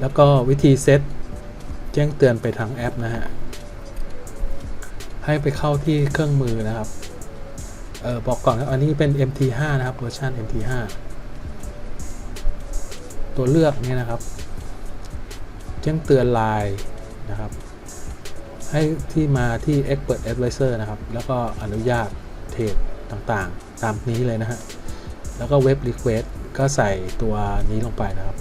แล้วก็วิธีเซตแจ้งเตือนไปทางแอปนะฮะ ให้ไปเข้าที่เครื่องมือนะครับ เออบอกก่อนนะอันนี้เป็น MT5 นะครับเวอร์ชัน MT5 ตัวเลือกเนี่ยนะครับ แจ้งเตือนไลน์นะครับ ให้ที่มาที่ Expert Advisor นะครับ แล้วก็อนุญาตเทรดต่างๆ ตามนี้เลยนะฮะ แล้วก็เว็บ Request ก็ใส่ตัวนี้ลงไปนะครับ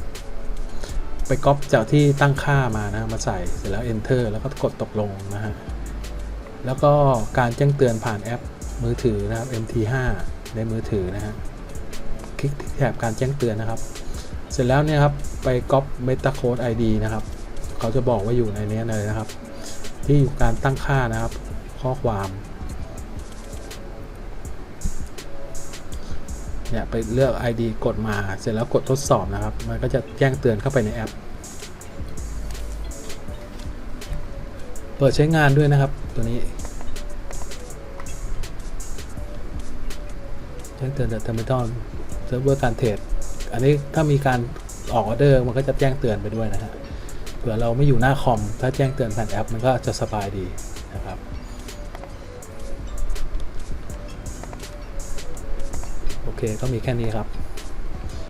ไปก๊อปจากที่ตั้งค่ามานะมาใส่เสร็จแล้ว Enter แล้วก็กดตกลงนะฮะแล้วก็การแจ้งเตือนผ่านแอปมือถือนะครับ MT5 ในมือถือนะฮะคลิกที่แถบการแจ้งเตือนนะครับ เสร็จแล้วเนี่ยครับไปก๊อป MetaCode ID นะครับเขาจะบอกว่าอยู่ในนี้เลยนะครับ ที่อยู่การตั้งค่านะครับ ข้อความ เนี่ยไปเลือก ID กดมาเสร็จแล้วกดทดสอบนะครับ มันก็จะแจ้งเตือนเข้าไปในแอป เปิดใช้งานด้วยนะครับตัวนี้แจ้งเตือนจากเทอร์มินอลเซิร์ฟเวอร์การเทรดอันนี้ถ้ามีการออกออเดอร์มันก็จะแจ้งเตือนไปด้วยนะฮะเผื่อเราไม่อยู่หน้าคอม ถ้าแจ้งเตือนผ่านแอป มันก็จะสบายดีนะครับ เคก็มีแค่นี้ครับ